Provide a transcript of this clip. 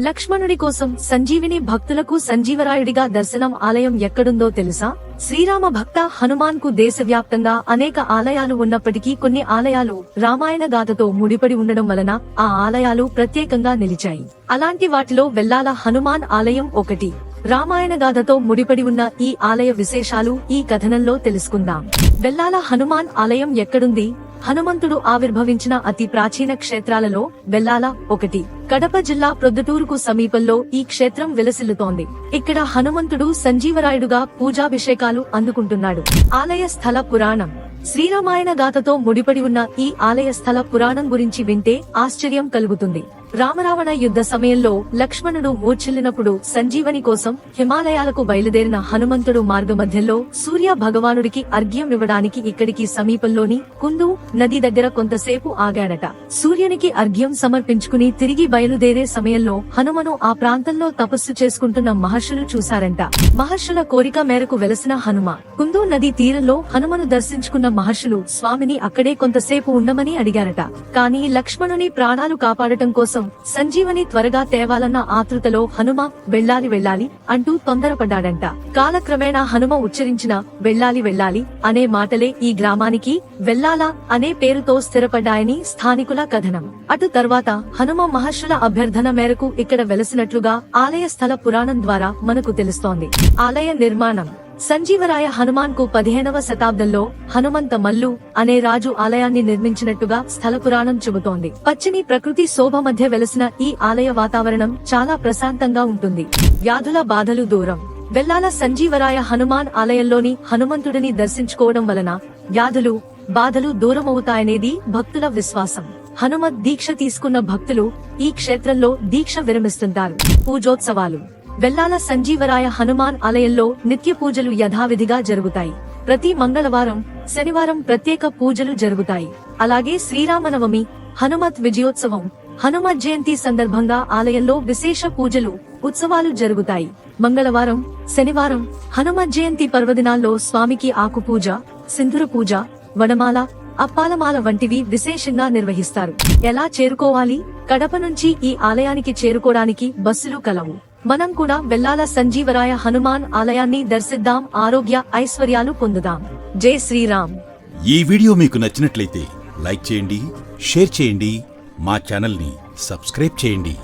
లక్ష్మణుడి కోసం సంజీవిని భక్తులకు సంజీవరాయుడిగా దర్శనం ఆలయం ఎక్కడుందో తెలుసా? శ్రీరామ భక్త హనుమాన్కు దేశవ్యాప్తంగా అనేక ఆలయాలు ఉన్నప్పటికీ కొన్ని ఆలయాలు రామాయణ గాథతో ముడిపడి ఉండడం వలన ఆ ఆలయాలు ప్రత్యేకంగా నిలిచాయి. అలాంటి వాటిలో వెల్లాల హనుమాన్ ఆలయం ఒకటి. రామాయణ గాథతో ముడిపడి ఉన్న ఈ ఆలయ విశేషాలు ఈ కథనంలో తెలుసుకుందాం. వెల్లాల హనుమాన్ ఆలయం ఎక్కడుంది? హనుమంతుడు ఆవిర్భవించిన అతి ప్రాచీన క్షేత్రాలలో వెల్లాల ఒకటి. కడప జిల్లా ప్రొద్దుటూరుకు సమీపంలో ఈ క్షేత్రం విలసిల్లుతోంది. ఇక్కడ హనుమంతుడు సంజీవరాయుడుగా పూజాభిషేకాలు అందుకుంటున్నాడు. ఆలయ స్థల పురాణం. శ్రీరామాయణ గాథతో ముడిపడి ఉన్న ఈ ఆలయ స్థల పురాణం గురించి వింటే ఆశ్చర్యం కలుగుతుంది. రామరావణ యుద్ధ సమయంలో లక్ష్మణుడు మూర్ఛిల్లినప్పుడు సంజీవని కోసం హిమాలయాలకు బయలుదేరిన హనుమంతుడు మార్గమధ్యంలో సూర్య భగవానుడికి అర్ఘ్యం ఇవ్వడానికి ఇక్కడికి సమీపంలోని కుందు నది దగ్గర కొంతసేపు ఆగాడట. సూర్యునికి అర్ఘ్యం సమర్పించుకుని తిరిగి బయలుదేరే సమయంలో హనుమను ఆ ప్రాంతంలో తపస్సు చేసుకుంటున్న మహర్షులు చూశారంట. మహర్షుల కోరిక మేరకు వెలసిన హనుమ కుందు నది తీరంలో హనుమను దర్శించుకున్న మహర్షులు స్వామిని అక్కడే కొంతసేపు ఉండమని అడిగారట. కానీ లక్ష్మణుని ప్రాణాలు కాపాడటం కోసం సంజీవని త్వరగా తేవాలన్న ఆతృతలో హనుమ వెళ్ళాలి వెళ్ళాలి అంటూ తొందరపడ్డాడంట. కాలక్రమేణా హనుమ ఉచ్చరించిన వెళ్ళాలి వెళ్ళాలి అనే మాటలే ఈ గ్రామానికి వెళ్ళాలా అనే పేరుతో స్థిరపడ్డాయని స్థానికుల కథనం. అటు తర్వాత హనుమ మహర్షుల అభ్యర్థన మేరకు ఇక్కడ వెలసినట్లుగా ఆలయ స్థల పురాణం ద్వారా మనకు తెలుస్తోంది. ఆలయ నిర్మాణం. సంజీవరాయ హనుమాన్కు పదిహేనవ శతాబ్దంలో హనుమంత మల్లు అనే రాజు ఆలయాన్ని నిర్మించినట్టుగా స్థల పురాణం చెబుతోంది. పచ్చని ప్రకృతి శోభ మధ్య వెలసిన ఈ ఆలయ వాతావరణం చాలా ప్రశాంతంగా ఉంటుంది. వ్యాధుల బాధలు దూరం. వెల్లాల సంజీవరాయ హనుమాన్ ఆలయంలోని హనుమంతుడిని దర్శించుకోవడం వలన వ్యాధులు బాధలు దూరమవుతాయనేది భక్తుల విశ్వాసం. హనుమత్ దీక్ష తీసుకున్న భక్తులు ఈ క్షేత్రంలో దీక్ష విరమిస్తుంటారు. పూజోత్సవాలు. వెల్లాల సంజీవరాయ హనుమాన్ ఆలయంలో నిత్య పూజలు యథావిధిగా జరుగుతాయి. ప్రతి మంగళవారం శనివారం ప్రత్యేక పూజలు జరుగుతాయి. అలాగే శ్రీరామనవమి హనుమత్ విజయోత్సవం హనుమ జయంతి సందర్భంగా ఆలయంలో విశేష పూజలు ఉత్సవాలు జరుగుతాయి. మంగళవారం శనివారం హనుమ జయంతి పర్వదినాల్లో స్వామికి ఆకు పూజ సింధుర పూజ వనమాల అప్పాలమాల వంటివి విశేషంగా నిర్వహిస్తారు. ఎలా చేరుకోవాలి? కడప నుంచి ఈ ఆలయానికి చేరుకోవడానికి బస్సులు కలవు. మనం కూడా వెల్లాల సంజీవరాయ హనుమాన్ ఆలయాన్ని దర్శిద్దాం ఆరోగ్య ఐశ్వర్యాలు పొందుదాం. జై శ్రీరామ్. ఈ వీడియో మీకు నచ్చినట్లయితే లైక్ చేయండి షేర్ చేయండి మా ఛానల్ని సబ్స్క్రైబ్ చేయండి.